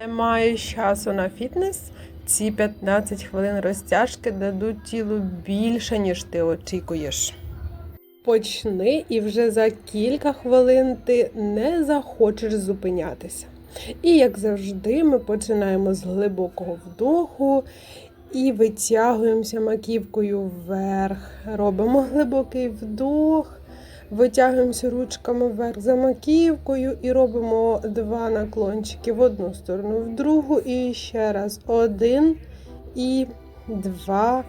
Немає часу на фітнес. Ці 15 хвилин розтяжки дадуть тілу більше, ніж ти очікуєш. Почни, і вже за кілька хвилин ти не захочеш зупинятися. І як завжди, ми починаємо з глибокого вдоху і витягуємося маківкою вверх. Робимо глибокий вдох, витягуємося ручками вверх за маківкою і робимо два наклончики в одну сторону, в другу. І ще раз. Один і два.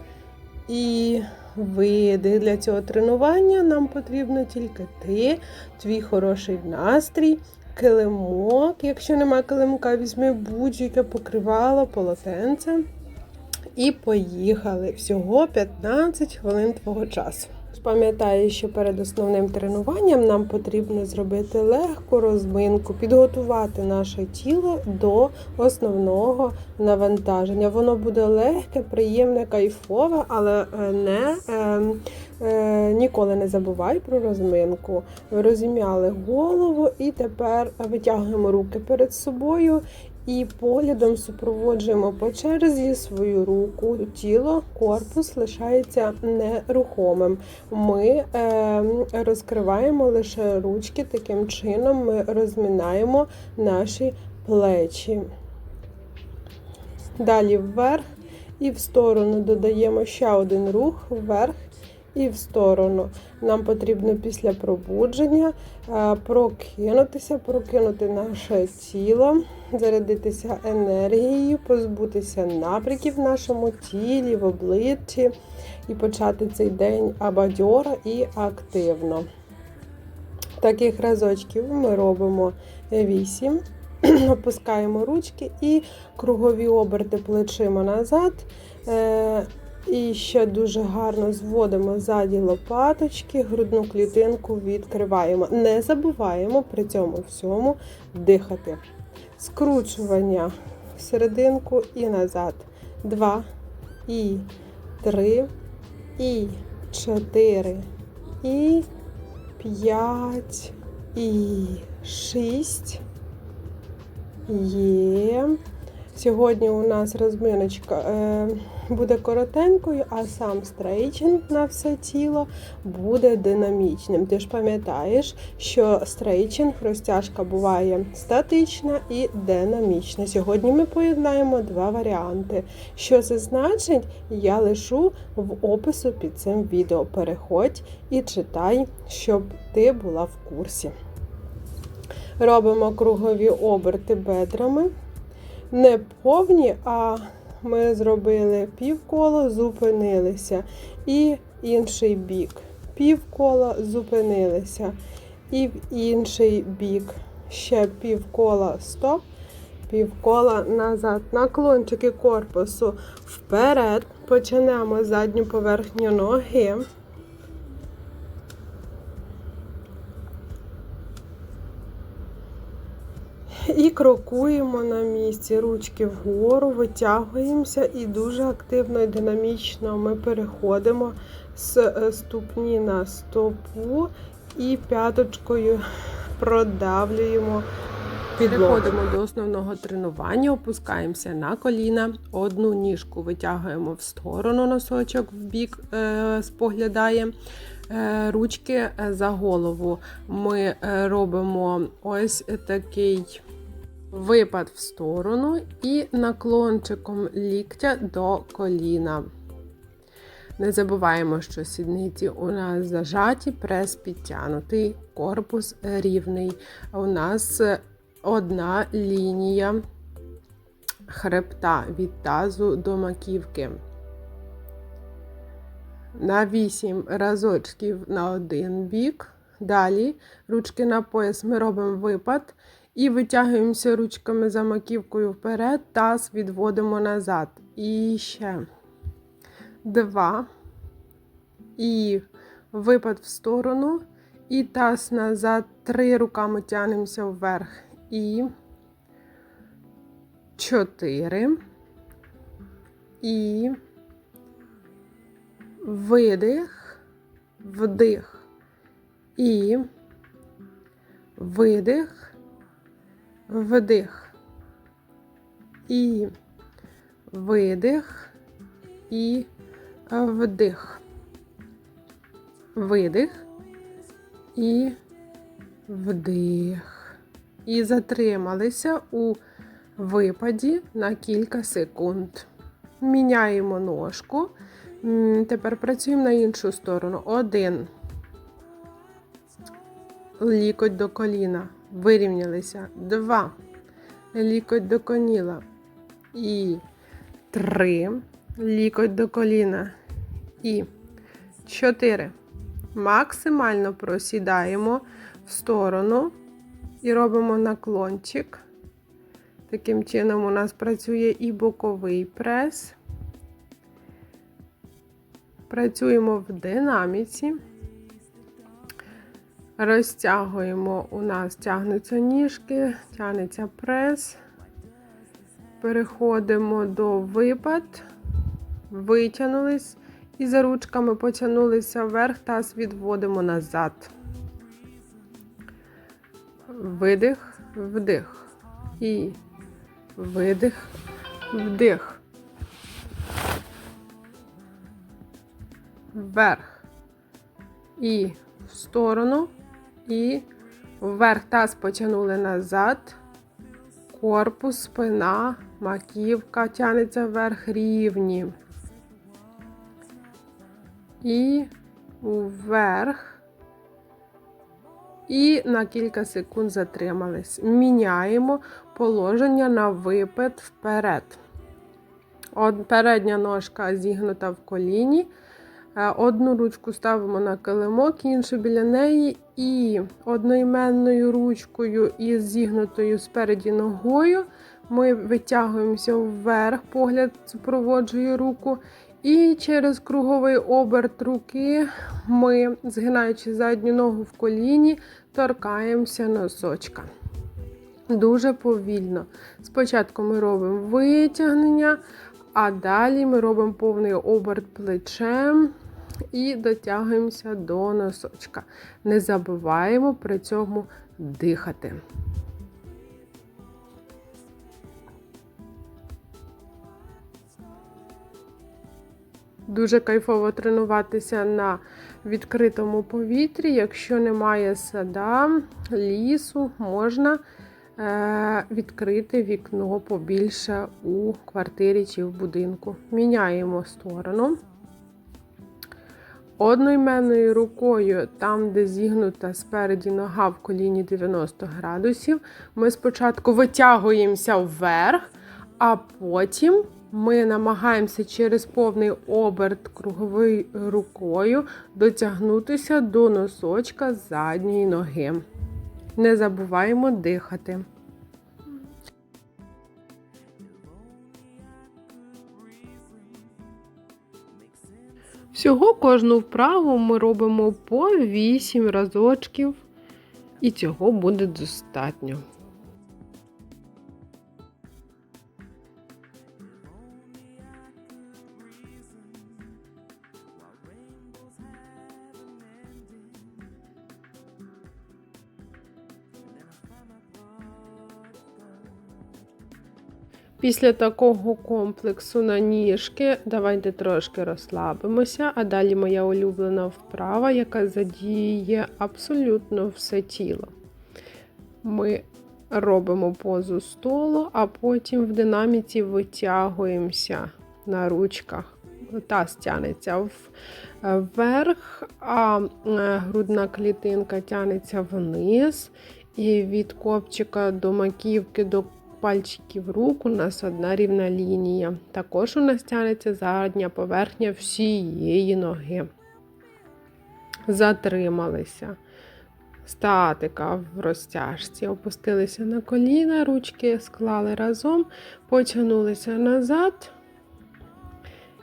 І видих. Для цього тренування нам потрібно тільки ти, твій хороший настрій, килимок. Якщо немає килимка, візьми будь-яке покривало, полотенце. І поїхали. Всього 15 хвилин твого часу. Пам'ятаю, що перед основним тренуванням нам потрібно зробити легку розминку, підготувати наше тіло до основного навантаження. Воно буде легке, приємне, кайфове, але е, не е, е, ніколи не забувай про розминку. Розім'яли голову і тепер витягуємо руки перед собою і поглядом супроводжуємо по черзі свою руку, тіло, корпус лишається нерухомим. Ми е, розкриваємо лише ручки, таким чином ми розмінаємо наші плечі. Далі вверх і в сторону додаємо ще один рух вверх і в сторону. Нам потрібно після пробудження е, прокинутися, прокинути наше тіло, зарядитися енергією, позбутися напряків в нашому тілі, в обличчі і почати цей день абадьора і активно. Таких разочків ми робимо 8. Опускаємо ручки і кругові оберти плечима назад. І ще дуже гарно зводимо ззаді лопаточки, грудну клітинку відкриваємо. Не забуваємо при цьому всьому дихати. Скручування в серединку і назад. Два, і три, і чотири, і п'ять, і шість. Є. Сьогодні у нас розминочка е, буде коротенькою, а сам стрейчинг на все тіло буде динамічним. Ти ж пам'ятаєш, що стрейчинг, розтяжка буває статична і динамічна. Сьогодні ми поєднаємо два варіанти. Що це значить, я лишу в опису під цим відео. Переходь і читай, щоб ти була в курсі. Робимо кругові оберти бедрами не повні, а ми зробили півколо, зупинилися. І інший бік. Півкола зупинилися. І в інший бік. Ще півкола стоп, півкола назад. Наклончики корпусу вперед. Почнемо задню поверхню ноги. І крокуємо на місці, ручки вгору, витягуємося і дуже активно і динамічно ми переходимо з е, ступні на стопу і п'яточкою продавлюємо. Підходимо до основного тренування, опускаємося на коліна, одну ніжку витягуємо в сторону, носочок в бік е, споглядає. Е, ручки за голову. Ми е, робимо ось такий випад в сторону і наклончиком ліктя до коліна. Не забуваємо, що сідниці у нас зажаті, прес підтягнутий, корпус рівний. У нас одна лінія хребта від тазу до маківки. На 8 разочків на один бік. Далі ручки на пояс ми робимо випад і витягуємося ручками за маківкою вперед, таз відводимо назад. І ще два. І випад в сторону. І таз назад. Три руками тягнемося вверх. І чотири. І видих, вдих. І видих, вдих. і видих, і вдих. Видих і вдих. І затрималися у випаді на кілька секунд. Міняємо ножку. Тепер працюємо на іншу сторону. Один. Лікоть до коліна. Вирівнялися. Два. Лікоть до коліна. І три. Лікоть до коліна. І чотири. Максимально просідаємо в сторону і робимо наклончик. Таким чином, у нас працює і боковий прес. Працюємо в динаміці. Розтягуємо, у нас тягнуться ніжки, тягнеться прес. Переходимо до випад, витягнулись і за ручками потягнулися вверх, таз відводимо назад. Видих, вдих. І видих, вдих. Вверх. І в сторону. І вверх таз потягнули назад. Корпус, спина, маківка тягнеться вверх рівні. І вверх. І на кілька секунд затримались. Міняємо положення на випад вперед. От передня ножка зігнута в коліні. Е, Одну ручку ставимо на килимок, іншу біля неї. І одноіменною ручкою із зігнутою спереді ногою ми витягуємося вверх, погляд супроводжує руку. І через круговий оберт руки ми, згинаючи задню ногу в коліні, торкаємося носочка. Дуже повільно. Спочатку ми робимо витягнення, а далі ми робимо повний оберт плечем і дотягуємося до носочка. Не забуваємо при цьому дихати. Дуже кайфово тренуватися на відкритому повітрі. Якщо немає сада, лісу, можна е, відкрити вікно побільше у квартирі чи в будинку. Міняємо сторону. Одноіменною рукою, там, де зігнута спереді нога в коліні 90 градусів, ми спочатку витягуємося вверх, а потім ми намагаємося через повний оберт круговою рукою дотягнутися до носочка задньої ноги. Не забуваємо дихати. Всього кожну вправу ми робимо по 8 разочків, і цього буде достатньо. Після такого комплексу на ніжки давайте трошки розслабимося, а далі моя улюблена вправа, яка задіє абсолютно все тіло. Ми робимо позу столу, а потім в динаміці витягуємося на ручках. Таз тянеться вверх, а грудна клітинка тянеться вниз. І від копчика до маківки до пальчиків рук у нас одна рівна лінія. Також у нас тягнеться задня поверхня всієї ноги. Затрималися. Статика в розтяжці. Опустилися на коліна, ручки склали разом, потягнулися назад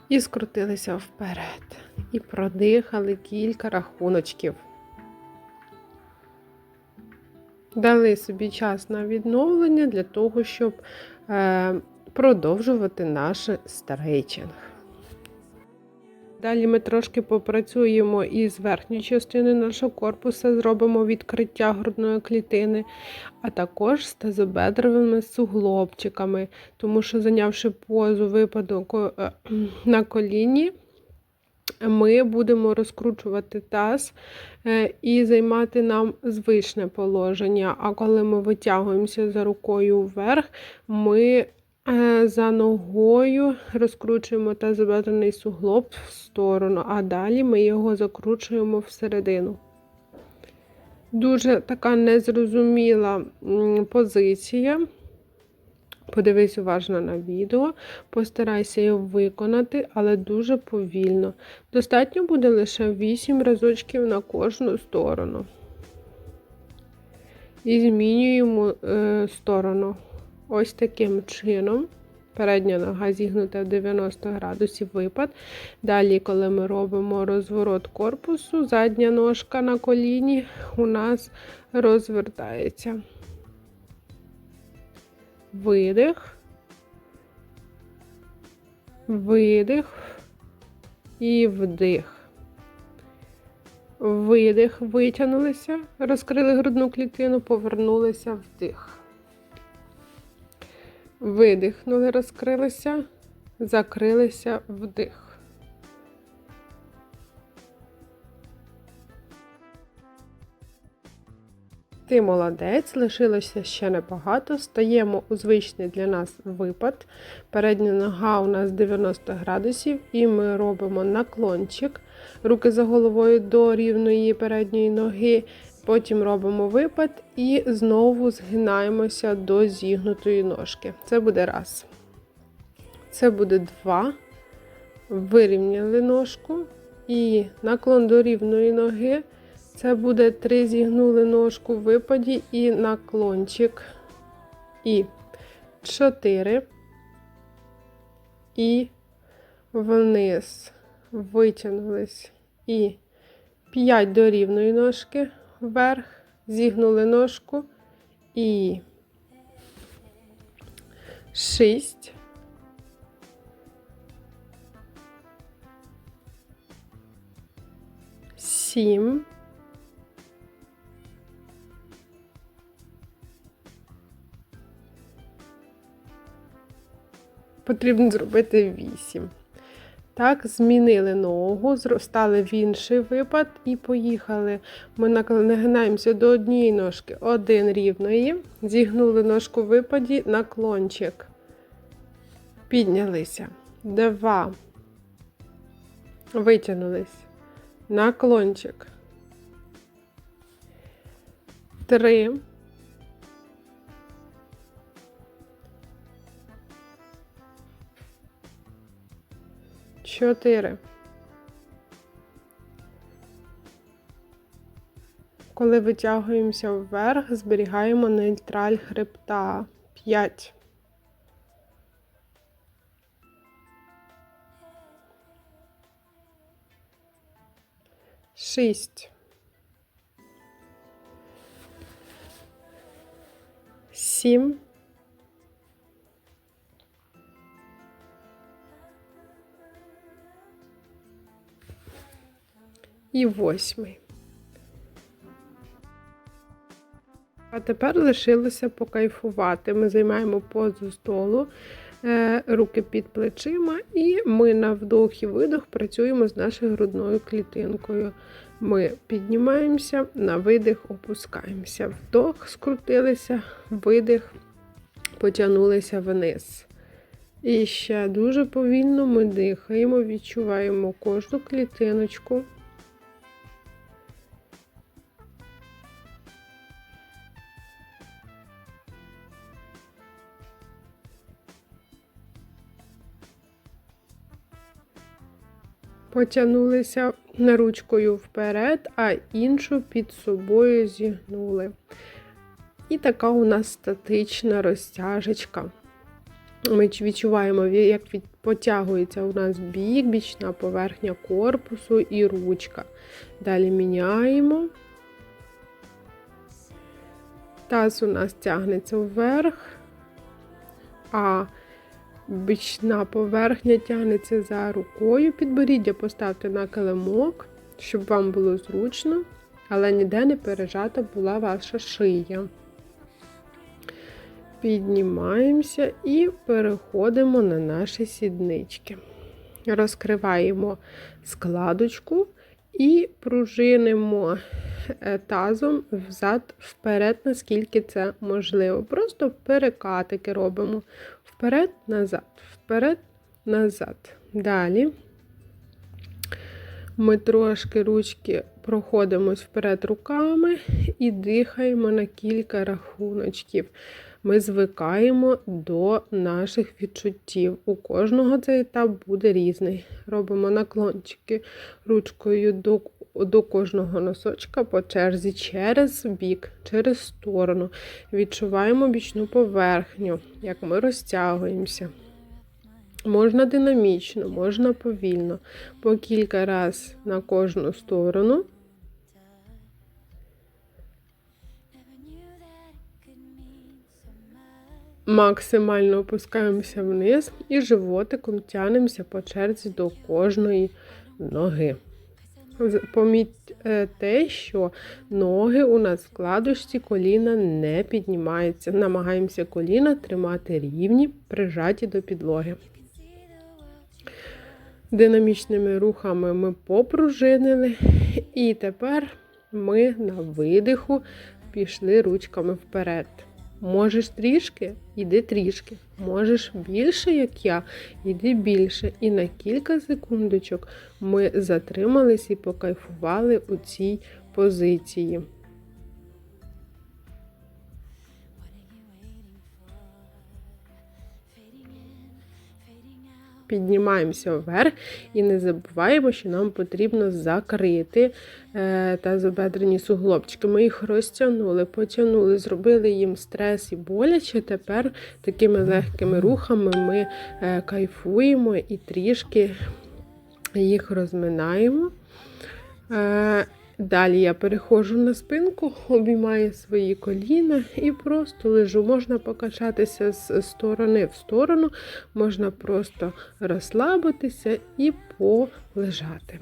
і скрутилися вперед. І продихали кілька рахуночків. Дали собі час на відновлення для того, щоб е, продовжувати наш стрейчинг. Далі ми трошки попрацюємо із верхньою частиною нашого корпуса, зробимо відкриття грудної клітини, а також тазобедровими суглобчиками, тому що, зайнявши позу випаду е, на коліні, ми будемо розкручувати таз е, і займати нам звичне положення. А коли ми витягуємося за рукою вверх, ми е, за ногою розкручуємо тазобедрений суглоб в сторону, а далі ми його закручуємо всередину. Дуже така незрозуміла позиція. Подивись уважно на відео, постарайся його виконати, але дуже повільно. Достатньо буде лише 8 разочків на кожну сторону. І змінюємо е, сторону. Ось таким чином. Передня нога зігнута в 90 градусів випад. Далі, коли ми робимо розворот корпусу, задня ножка на коліні у нас розвертається видих, видих. І вдих. Видих, витягнулися, розкрили грудну клітину, повернулися. Вдих. Видихнули, розкрилися, закрилися. Вдих. Ти молодець, лишилося ще небагато. Стаємо у звичний для нас випад. Передня нога у нас 90 градусів, і ми робимо наклончик, руки за головою до рівної передньої ноги. Потім робимо випад і знову згинаємося до зігнутої ножки. Це буде раз. Це буде два. Вирівняли ножку і наклон до рівної ноги. Це буде три зігнули ножку в випаді і наклончик. І чотири. І вниз. Витягнулись. І п'ять до рівної ножки вверх, зігнули ножку і шість. Сім. Потрібно зробити 8. Так, змінили ногу, стали в інший випад і поїхали. Ми нагинаємося до однієї ножки, один рівної, зігнули ножку в випаді, наклончик. Піднялися. Два. Витягнулись. Наклончик. Три. Чотири. Коли витягуємося вверх, зберігаємо нейтраль хребта. П'ять. Шість. Сім. І восьмий. А тепер лишилося покайфувати. Ми займаємо позу столу, е, руки під плечима, і ми на вдох і видох працюємо з нашою грудною клітинкою. Ми піднімаємося, на видих опускаємося. Вдох, скрутилися, видих, потягнулися вниз. І ще дуже повільно ми дихаємо, відчуваємо кожну клітиночку. Потягнулися ручкою вперед, а іншу під собою зігнули. І така у нас статична розтяжечка. Ми відчуваємо, як потягується у нас бік, бічна поверхня корпусу і ручка. Далі міняємо. Таз у нас тягнеться вверх, а Бічна поверхня тягнеться за рукою. Підборіддя поставте на килимок, щоб вам було зручно, але ніде не пережата була ваша шия. Піднімаємося і переходимо на наші сіднички. Розкриваємо складочку і пружинимо е, тазом взад вперед, наскільки це можливо. Просто перекатики робимо вперед, назад, вперед, назад. Далі ми трошки ручки проходимось вперед руками і дихаємо на кілька рахуночків. Ми звикаємо до наших відчуттів. У кожного цей етап буде різний. Робимо наклончики ручкою до, до кожного носочка по черзі через бік, через сторону. Відчуваємо бічну поверхню, як ми розтягуємося. Можна динамічно, можна повільно, по кілька разів на кожну сторону. Максимально опускаємося вниз і животиком тянемося по черзі до кожної ноги. Помітьте те, що ноги у нас в кладочці коліна не піднімаються. Намагаємося коліна тримати рівні, прижаті до підлоги. Динамічними рухами ми попружинили, і тепер ми на видиху пішли ручками вперед. Можеш трішки, іди трішки. Можеш більше, як я, іди більше. І на кілька секундочок ми затримались і покайфували у цій позиції. Піднімаємося вверх і не забуваємо, що нам потрібно закрити е, тазобедрені суглобчики. Ми їх розтягнули, потягнули, зробили їм стрес і боляче. Тепер такими легкими рухами ми е, кайфуємо і трішки їх розминаємо. Е, Далі я переходжу на спинку, обіймаю свої коліна і просто лежу. Можна покачатися з сторони в сторону, можна просто розслабитися і полежати.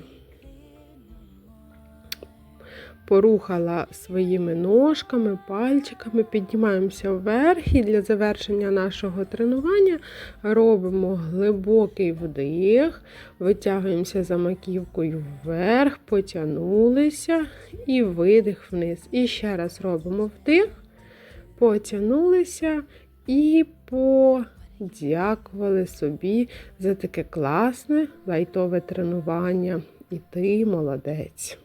Порухала своїми ножками, пальчиками, піднімаємося вверх і для завершення нашого тренування робимо глибокий вдих, витягуємося за маківкою вверх, потягнулися і видих вниз. І ще раз робимо вдих, потягнулися і подякували собі за таке класне лайтове тренування. І ти молодець.